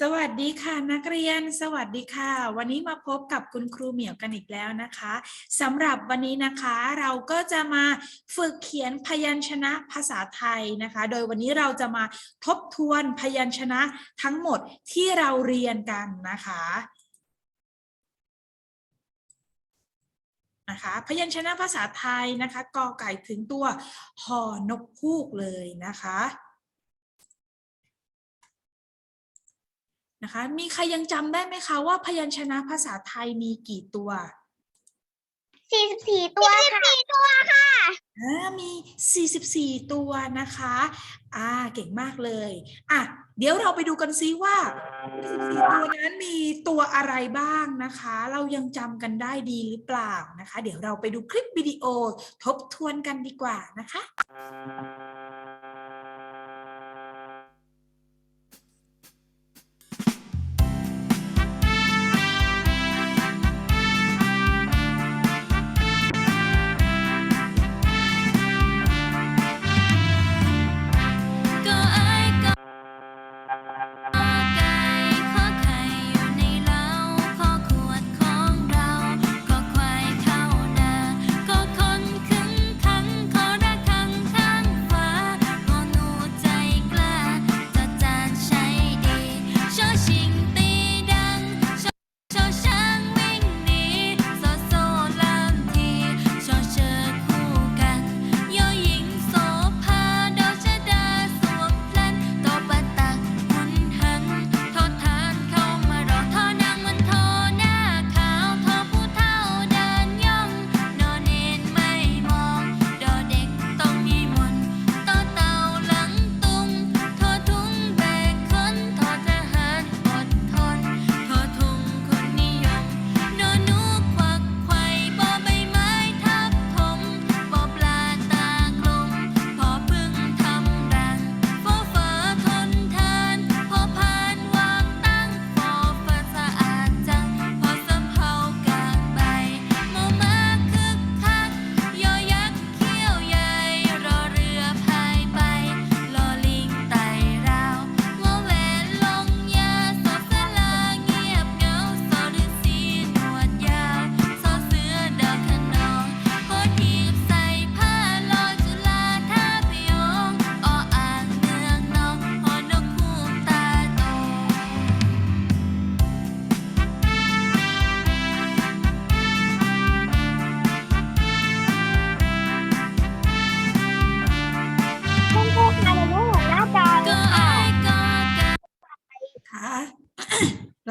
สวัสดีค่ะนักเรียนสวัสดีค่ะ วันนี้มาพบกับคุณครูเหมียวกันอีกแล้วนะคะสำหรับวันนี้นะคะเราก็จะมาฝึกเขียนพยัญชนะภาษาไทยนะคะ โดยวันนี้เราจะมาทบทวนพยัญชนะทั้งหมดที่เราเรียนกันนะคะนะคะพยัญชนะภาษาไทยนะคะกอไก่ถึงตัวหอนกฮูกเลยนะคะ นะคะ มีใครยังจำได้ไหมคะว่าพยัญชนะภาษาไทยมีกี่ตัวสี่สิบสี่ตัวค่ะสี่ตัวค่ะอ่ามี 44 ตัวนะคะ อ่า เก่งมากเลย อะ เดี๋ยวเราไปดูกันซิว่า44ตัวนั้นมีตัวอะไรบ้างนะคะ เรายังจำกันได้ดีหรือเปล่านะคะ เดี๋ยวเราไปดูคลิปวิดีโอทบทวนกันดีกว่านะคะ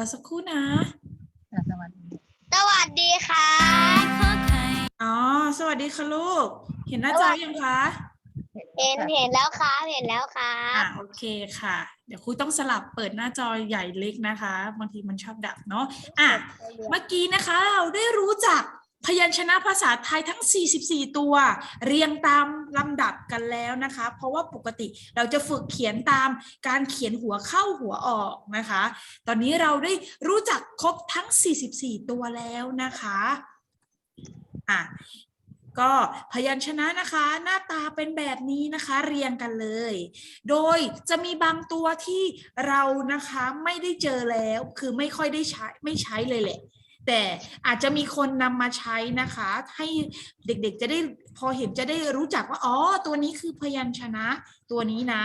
เราสักครู่นะ สวัสดีค่ะขอไข่อ๋อ สวัสดีค่ะลูก เห็นหน้าจอยังคะ เห็นเห็นแล้วครับเห็นแล้วครัอะบโอเคค่ะ เดี๋ยวครูต้องสลับเปิดหน้าจอใหญ่เล็กนะคะ บางทีมันชอบดับเนาะ อะ เมื่อกี้นะคะเราได้รู้จัก พยัญชนะภาษาไทยทั้ง 44 ตัว เรียงตามลำดับกันแล้วนะคะ เพราะว่าปกติเราจะฝึกเขียนตามการเขียนหัวเข้าหัวออกนะคะ ตอนนี้เราได้รู้จักครบทั้ง 44 ตัวแล้วนะคะอะก็พยัญชนะนะคะ หน้าตาเป็นแบบนี้นะคะเรียงกันเลย โดยจะมีบางตัวที่เรานะคะไม่ได้เจอแล้ว คือไม่ค่อยได้ใช้ไม่ใช้เลยแหละ แต่อาจจะมีคนนำมาใช้นะคะ ให้เด็กๆจะได้พอเห็นจะได้รู้จักว่า อ๋อ ตัวนี้คือพยัญชนะตัวนี้นะ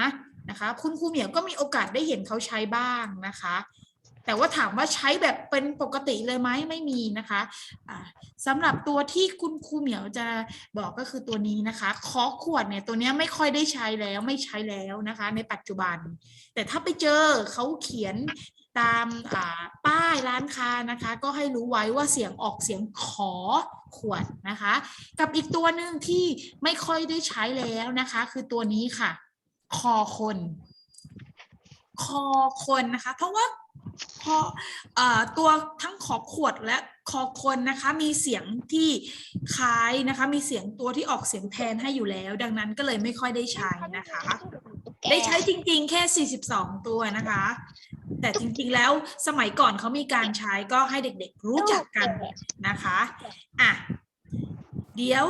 นะคะ คุณครูเหมียวก็มีโอกาสได้เห็นเขาใช้บ้างนะคะ แต่ว่าถามว่าใช้แบบเป็นปกติเลยไหมไม่มีนะคะอ่าสำหรับตัวที่คุณครูเหมียวจะบอกก็คือตัวนี้นะคะคอขวดเนี่ยตัวนี้ไม่ค่อยได้ใช้แล้วไม่ใช้แล้วนะคะ ในปัจจุบัน แต่ถ้าไปเจอเขาเขียน ตามาป้ายร้านค้านะคะ ก็ให้รู้ไว้ว่าเสียงออกเสียงขอขวดนะคะ กับอีกตัวหนึ่งที่ไม่ค่อยได้ใช้แล้วนะคะ คือตัวนี้ค่ะ คอคน คอคนนะคะ เพราะว่า พอเอ่อตัวทั้งขอขวดและคอคนนะคะมีเสียงที่คล้ายนะคะ มีเสียงตัวที่ออกเสียงแทนให้อยู่แล้ว ดังนั้นก็เลยไม่ค่อยได้ใช้นะคะ ได้ใช้จริงๆ แค่ 42 ตัวนะคะ แต่จริงๆแล้วสมัยก่อนเขามีการใช้ก็ให้เด็กๆรู้จักกันนะคะอะเดี๋ยว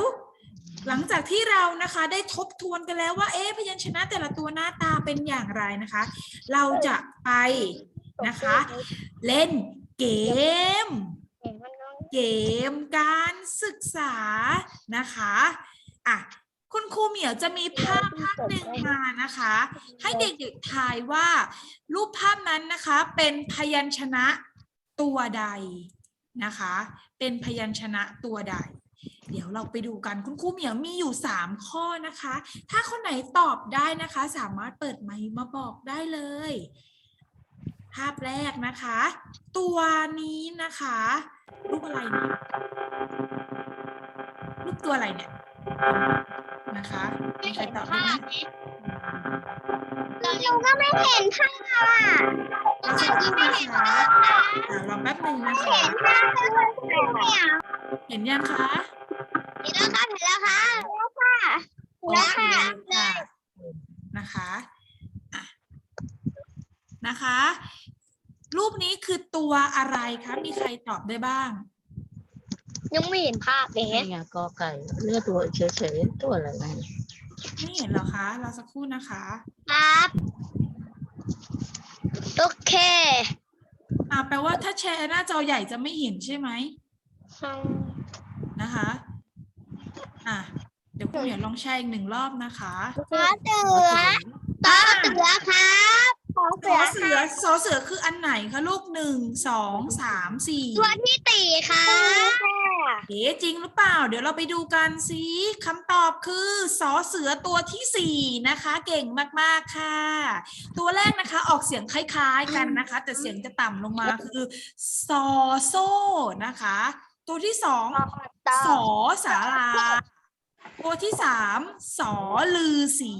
หลังจากที่เรานะคะได้ทบทวนกันแล้วว่าเอ๊ะพยัญชนะแต่ละตัวหน้าตาเป็นอย่างไรนะคะ เราจะไป นะคะ เล่นเกม เกมการศึกษานะคะอะคุณครูเหมียวจะมีภาพภาพหนึ่งมานะคะ ให้เด็กๆทายว่า รูปภาพนั้นนะคะเป็นพยัญชนะตัวใดนะคะ เป็นพยัญชนะตัวใด เดี๋ยวเราไปดูกันคุณครูเหมียวมีอยู่ 3 ข้อนะคะ ถ้าคนไหนตอบได้นะคะ สามารถเปิดไมค์มาบอกได้เลย ภาพแรกนะคะ ตัวนี้นะคะรูปอะไรเนี่ยรูปตัวอะไรเนี่ยนะคะมีใครตอบได้ไหมหนูก็ไม่เห็นภาพอะเราจะดูนะคะอ่ารอแป๊บหนึ่งนะคะเห็นภาพเลยเนี่ยเห็นยังคะเห็นแล้วค่ะเห็นแล้วค่ะแล้วค่ะโอเคค่ะนะคะอะ นะคะ รูปนี้คือตัวอะไรคะมีใครตอบได้บ้าง ยังไม่เห็นภาพเลยนี่ไงกอไก่เลือกตัวเฉยๆตัวอะไรไงไม่เห็นเหรอคะเราสักครู่นะคะ ครับโอเคอ่าแปลว่าถ้าแชร์หน้าจอใหญ่จะไม่เห็นใช่ไหมนะคะอะเดี๋ยวคุณเหมียวลองแชร์อีกหนึ่งรอบนะคะขอเสือต่อเสือครับขอส เสืออเสือสอเสือคืออันไหนคะลูกหนึ่งสองสามสี่ตัวที่ตีค่ะเอ๊ะจริงหรือเปล่า เดี๋ยวเราไปดูกันสิคำตอบคือสอเสือตัวที่สี่นะคะ เก่งมากๆค่ะ ตัวแรกนะคะออกเสียงคล้ายๆกันนะคะ แต่เสียงจะต่ำลงมาคือซอโซ่นะคะ ตัวที่สองสอสารา ตัวที่สามสอลือสี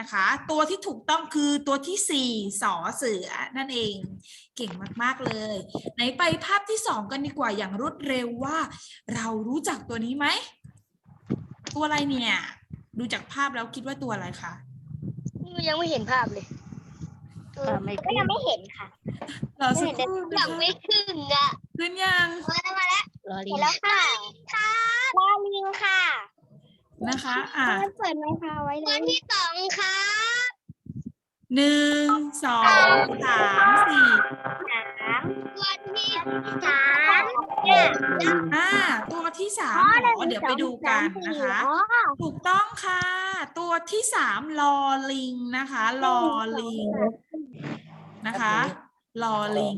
นะคะ ตัวที่ถูกต้องคือตัวที่สี่สอเสือนั่นเอง เก่งมากๆเลย ไหนไปภาพที่สองกันดีกว่าอย่างรวดเร็วว่า เรารู้จักตัวนี้ไหม ตัวอะไรเนี่ย ดูจากภาพแล้วคิดว่าตัวอะไรคะยังไม่เห็นภาพเลยถ้าไม่ก็ยังไม่เห็นค่ะรอสักครู่ยันะงคะไม่ขึ้นอะขึ้นยังมาแล้วมาแล้วรอลิเห็งนแล้วค่ะค่ะลอลิงค่ะ นะคะ อะเปิดไมค์ค่ะไว้เลยตัวที่สองค่ะหนึ่งสองสามสี่สามตัวที่สามเนี่ยอ่าตัวที่สามเหรอเดี๋ยวไปดูกันนะคะอ๋อถูกต้องค่ะ ตัวที่สามลอลิงนะคะ ลอลิงนะคะ ลอลิง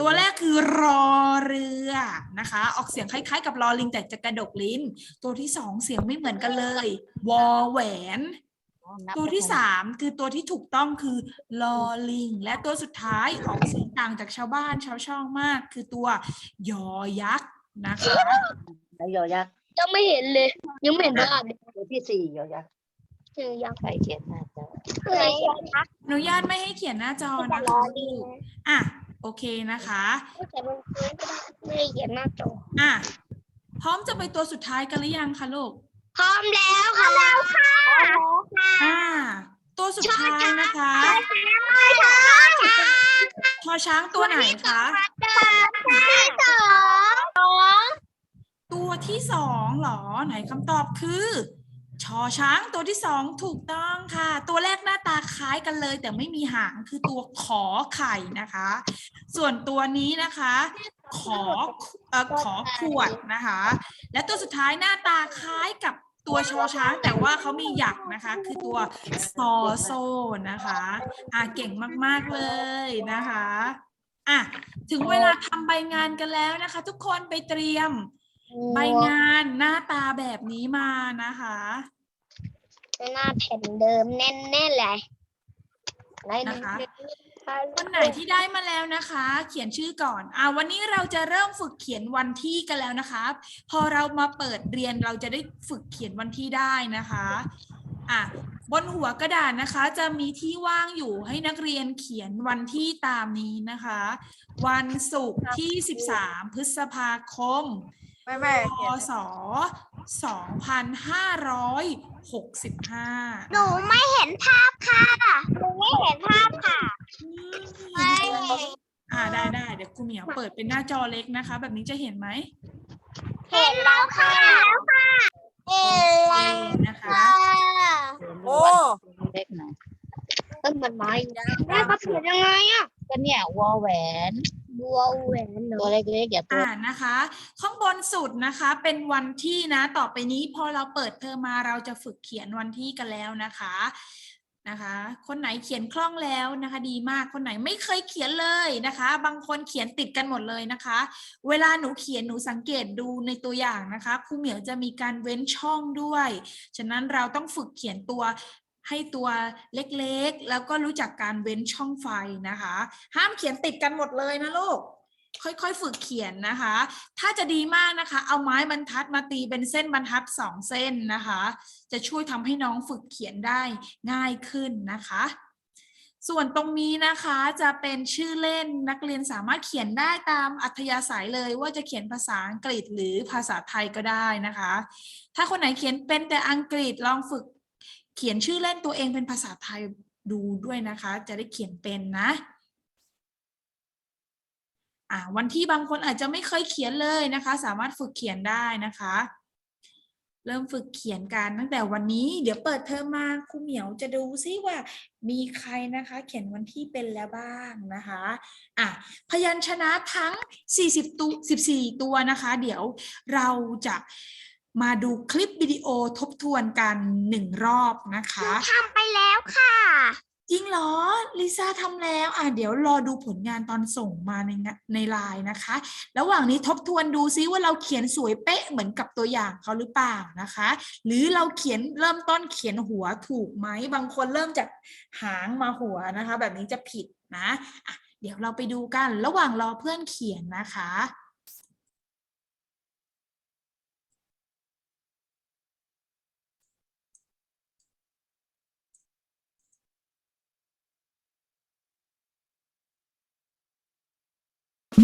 ตัวแรกคือรอเรือนะคะ ออกเสียงคล้ายๆ กับลอลิงแต่จะกระดกลิ้น ตัวที่สองเสียงไม่เหมือนกันเลย วอแหวน ตัวที่สามคือตัวที่ถูกต้องคือลอลิง และตัวสุดท้ายออกเสียงต่างจากชาวบ้านชาวช่องมาก คือตัวยอยักษ์นะคะแล้วยอยักษ์ยังไม่เห็นเลย ยังไม่เห็นภาพเลยตัวที่สี่ยอยักษ์เจอยังไก่เขียนหน้าจอเคยยักษ์อนุญาตไม่ให้เขียนหน้าจอแต่นะรอคะลิงอะ โอเคนะคะแต่บนพื้นก็ได้ไม่ได้เขียนหน้าจออะพร้อมจะไปตัวสุดท้ายกันหรือยังคะลูกพร้อมแล้วค่ะแล้วค่ะอ่า ตัวสุดท้ายนะคะค่ะชอช้างตัวไหนคะที่สองตัวที่สองเหรอ ไหนคำตอบคือ ชอช้างตัวที่สองถูกต้องค่ะ ตัวแรกหน้าตาคล้ายกันเลย แต่ไม่มีหางคือตัวขอไข่นะคะ ส่วนตัวนี้นะคะ ขอเอ่อขอขวดนะคะ และตัวสุดท้ายหน้าตาคล้ายกับตัวชอช้างแต่ว่าเขามีหยักนะคะ คือตัวซอโซนะคะอะเก่งมากๆเลยนะคะอะถึงเวลาทำใบงานกันแล้วนะคะ ทุกคนไปเตรียม ใบงานหน้าตาแบบนี้มานะคะ หน้าแผ่นเดิมแน่ๆเลยไหนนะคะคคนไหนที่ได้มาแล้วนะคะ เขียนชื่อก่อนอ่าวันนี้เราจะเริ่มฝึกเขียนวันที่กันแล้วนะคะ พอเรามาเปิดเรียนเราจะได้ฝึกเขียนวันที่ได้นะคะอะบนหัวกระดาษนะคะ จะมีที่ว่างอยู่ให้นักเรียนเขียนวันที่ตามนี้นะคะ วันศุกร์ที่ 13 พฤษภาคม ไม่ไม่พเขียนศ2565หนูไม่เห็นภาพค่ะ หนูไม่เห็นภาพค่ะ ไม่อ่าได้ได้เดี๋ยวครูเหมียวเปิดเป็นหน้าจอเล็กนะคะ แบบนี้จะเห็นไหมเห็นแล้วค่ะแล้วค่ะเห็นเอแล้วนะคะ ค่ะโอ้เล็กหน่อยเออมันมาอีกแล้วแม่ก็เขียนยังไงอะก็เนี่ยวอแหวน บัวแหวนเหรตัวเล็กๆอย่าตัว อ่านะคะ ข้างบนสุดนะคะเป็นวันที่นะ ต่อไปนี้พอเราเปิดเทอมมาเราจะฝึกเขียนวันที่กันแล้วนะคะนะคะ คนไหนเขียนคล่องแล้วนะคะ ดีมากคนไหนไม่เคยเขียนเลยนะคะ บางคนเขียนติดกันหมดเลยนะคะ เวลาหนูเขียนหนูสังเกตดูในตัวอย่างนะคะครูเหมียวจะมีการเว้นช่องด้วย ฉะนั้นเราต้องฝึกเขียนตัว ให้ตัวเล็กๆ แล้วก็รู้จักการเว้นช่องไฟนะคะ ห้ามเขียนติดกันหมดเลยนะลูก ค่อยๆ ฝึกเขียนนะคะ ถ้าจะดีมากนะคะ เอาไม้บรรทัดมาตีเป็นเส้นบรรทัดสองเส้นนะคะ จะช่วยทำให้น้องฝึกเขียนได้ง่ายขึ้นนะคะส่วนตรงนี้นะคะจะเป็นชื่อเล่นนักเรียนสามารถเขียนได้ตามอัธยาศัยเลยว่าจะเขียนภาษาอังกฤษหรือภาษาไทยก็ได้นะคะ ถ้าคนไหนเขียนเป็นแต่อังกฤษลองฝึก เขียนชื่อเล่นตัวเองเป็นภาษาไทยดูด้วยนะคะ จะได้เขียนเป็นนะ่าวันที่บางคนอาจจะไม่เคยเขียนเลยนะคะ สามารถฝึกเขียนได้นะคะ เริ่มฝึกเขียนกันตั้งแต่วันนี้ เดี๋ยวเปิดเทอมมาครูเหมียวจะดูซิว่า มีใครนะคะ เขียนวันที่เป็นแล้วบ้างนะคะอะพยัญชนะทั้ง 40ตัว14 ตัวนะคะ เดี๋ยวเราจะ มาดูคลิปวิดีโอทบทวนกันหนึ่งรอบนะคะทำไปแล้วค่ะจริงเหรอลิซ่าทำแล้ว อะเดี๋ยวรอดูผลงานตอนส่งมาในงะในไลน์นะคะ ระหว่างนี้ทบทวนดูซิว่าเราเขียนสวยเป๊ะเหมือนกับตัวอย่างเขาหรือเปล่านะคะ หรือเราเขียนเริ่มต้นเขียนหัวถูกไหมบางคนเริ่มจากหางมาหัวนะคะ แบบนี้จะผิดนะอะเดี๋ยวเราไปดูกันระหว่างรอเพื่อนเขียนนะคะ อ้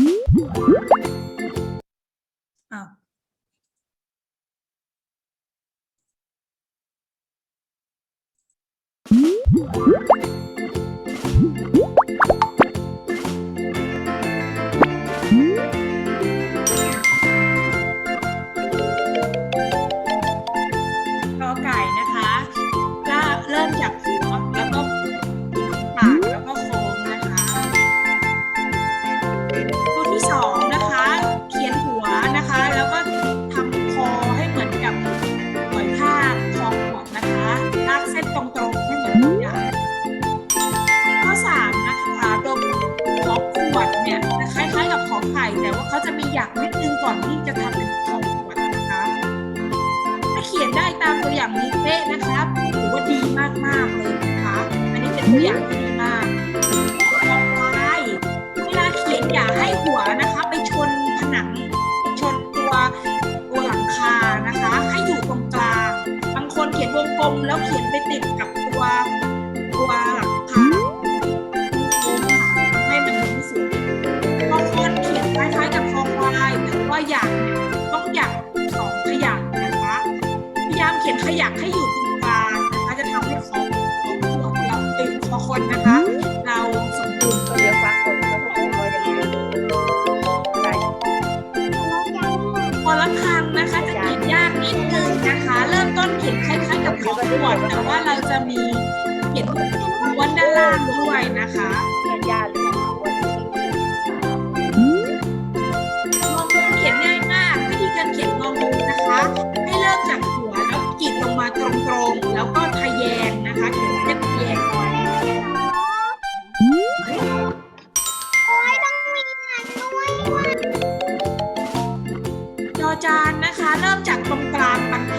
อนที่จะทำเป็นคอขวดนะคะถ้าเขียนได้ตามตัวอย่างนี้เป๊ะนะครับถือว่าดีมากๆเลยนะคะอันนี้เป็นตัวอย่างที่ดีมากต่อไปเวลาเขียนอย่าให้หัวนะคะ ไปชนผนังชนตัวตัวหลังคานะคะ ให้อยู่ตรงกลาง บางคนเขียนวงกลมแล้วเขียนไปติดกับตัวตัวหลังคา บอขวดแต่ว่าเราจะมีเขียนม้วนด้านล่างด้วยนะคะญาติหรือวันที่งองูเขียนง่ายมาก วิธีการเขียนงองูนะคะ ให้เริ่มจากหัวแล้วกรีดลงมาตรงๆ แล้วก็ทะแยงนะคะเขียนเส้นทะแยงไว้โอ้ยต้องมีเงินด้วยจอจานนะคะ เริ่มจากตรงกลางบรร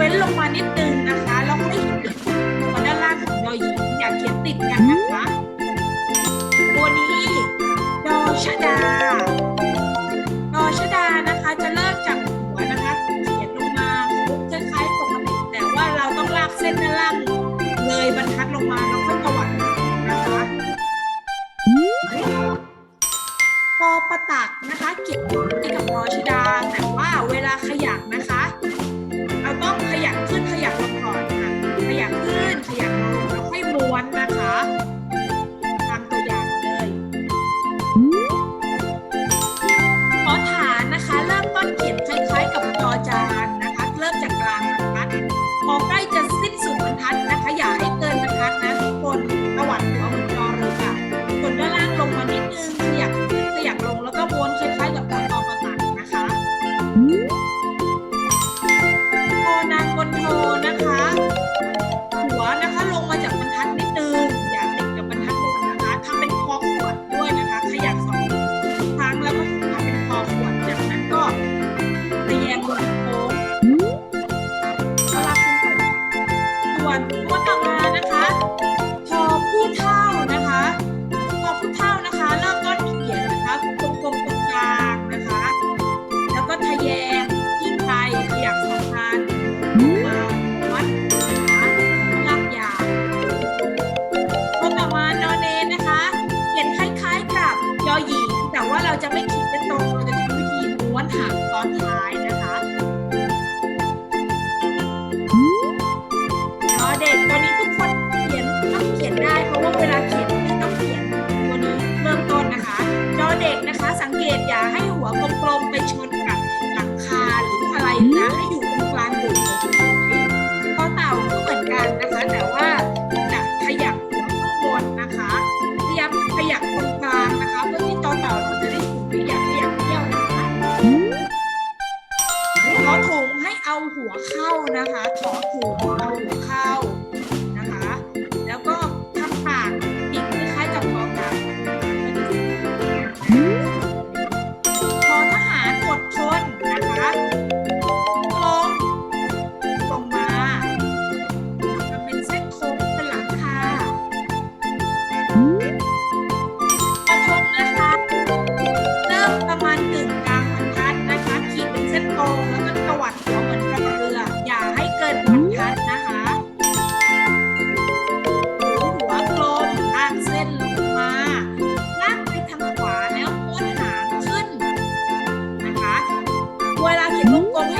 ว้นลงมานิดนึงนะคะแล้วก็ให้เขียนตัวด้านล่างของยอหญิงอย่าเขียนติดกันนะคะ ตัวนี้ดอชดาดอชดานะคะจะเริ่มจากหัวนะคะเขียนลงมาคล้ายๆปกติแต่ว่าเราต้องลากเส้นด้านล่างเลยบรรทัดลงมาแล้วค่อยตวัดนะคะปอประตักนะคะ เกี่ยวกับรอชดา แต่ว่าเวลาขยับนะคะ เราต้องขยับขึ้นขยับลงก่อนค่ะ ขยับขึ้นขยับลงแล้วค่อยม้วนนะคะ ถุงให้เอาหัวเข้านะคะ ขอถุงเอาหัวเข้า Quay lại.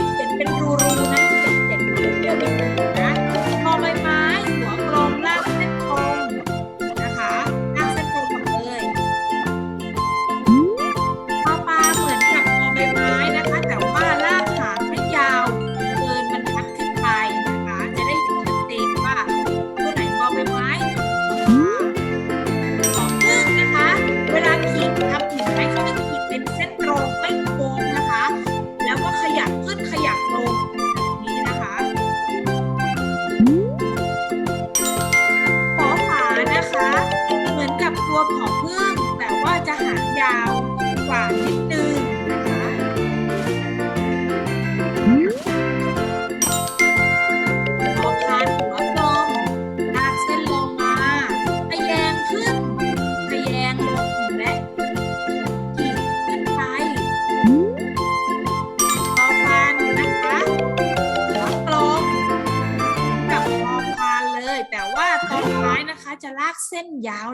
ยาว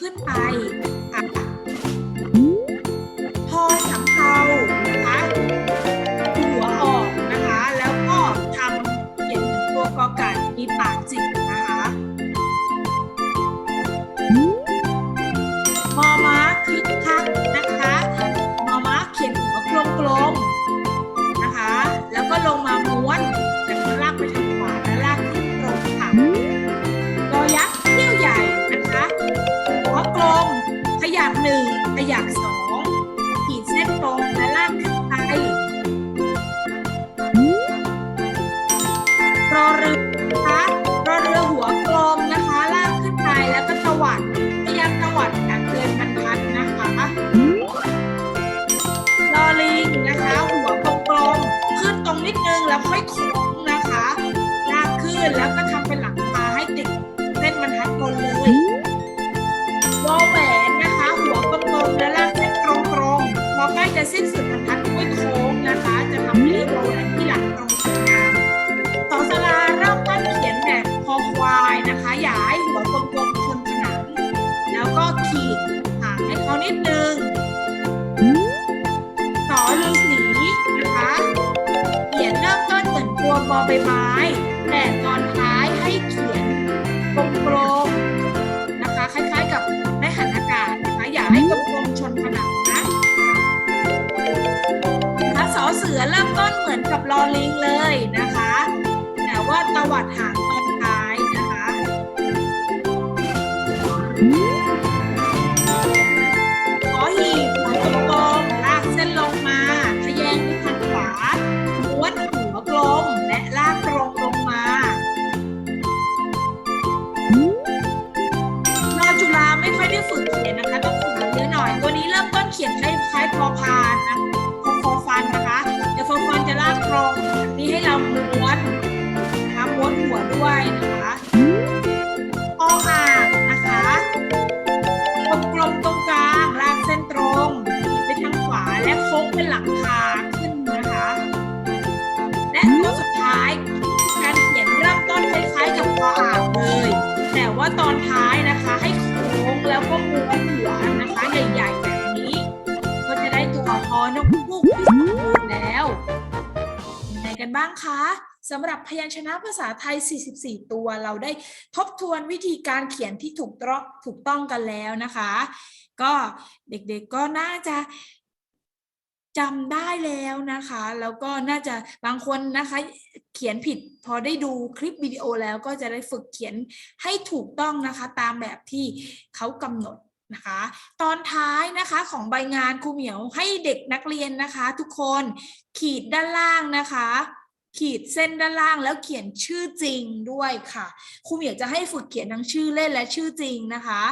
ขึ้นไป ขยักหนึ่งขยักสอง อใกล้จะสิ้นสุดบรรทัดค่อยโค้งนะคะ จะทำให้เรียกวอแหวนที่หลังตรงสวยงามต่อสลาเริ่มต้นเขียนแบบคอควายนะคะอย่าให้หัวกลมๆชนผนัง แล้วก็ขีดห่างให้เขานิดนึง ต่อฤาษีนะคะเขียนเริ่มต้นเหมือนตัวบอใบไม้ แต่ตอนท้ายให้เขียนกลมๆนะคะ คล้ายๆกับแม่หันอากาศนะคะอย่าให้กลมๆชนผนัง เสือเริ่มต้นเหมือนกับลอลิงเลยนะคะ แต่ว่าตวัดหางตอนท้ายนะคะ ตอนท้ายนะคะ ให้โค้งแล้วก็ม้วนหัวนะคะใหญ่ๆแบบนี้ ก็จะได้ตัวพอนกฮูกที่สมบูรณ์แล้วยังไงกันบ้างคะสำหรับพยัญชนะภาษาไทย 44 ตัว เราได้ทบทวนวิธีการเขียนที่ถูกต้องถูกต้องกันแล้วนะคะ ก็เด็กๆก็น่าจะ จำได้แล้วนะคะ แล้วก็น่าจะบางคนนะคะเขียนผิดพอได้ดูคลิปวิดีโอแล้วก็จะได้ฝึกเขียนให้ถูกต้องนะคะ ตามแบบที่เขากำหนดนะคะ ตอนท้ายนะคะของใบงานครูเหมียวให้เด็กนักเรียนนะคะ ทุกคนขีดด้านล่างนะคะ ขีดเส้นด้านล่างแล้วเขียนชื่อจริงด้วยค่ะครูเหมียวจะให้ฝึกเขียนทั้งชื่อเล่นและชื่อจริงนะคะ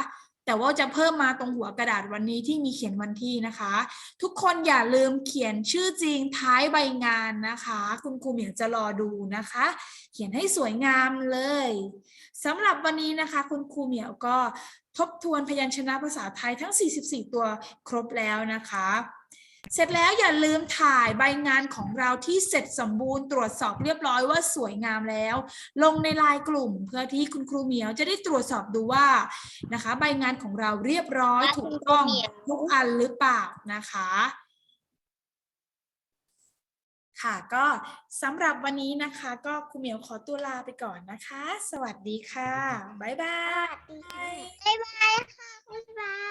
แต่ว่าจะเพิ่มมาตรงหัวกระดาษวันนี้ที่มีเขียนวันที่นะคะ ทุกคนอย่าลืมเขียนชื่อจริงท้ายใบงานนะคะ คุณครูเหมียวจะรอดูนะคะ เขียนให้สวยงามเลยสำหรับวันนี้นะคะ คุณครูเหมียวก็ทบทวนพยัญชนะภาษาไทยทั้ง 44 ตัวครบแล้วนะคะ เสร็จแล้วอย่าลืมถ่ายใบงานของเราที่เสร็จสมบูรณ์ตรวจสอบเรียบร้อยว่าสวยงามแล้ว ลงในไลน์กลุ่มเพื่อที่คุณครูเหมียวจะได้ตรวจสอบดูว่านะคะ ใบงานของเราเรียบร้อยถูกต้องทุกอันหรือเปล่านะคะ ค่ะก็สำหรับวันนี้นะคะ ก็ครูเหมียวขอตัวลาไปก่อนนะคะ สวัสดีค่ะบ๊ายบายบ๊ายบายค่ะบ๊ายบาย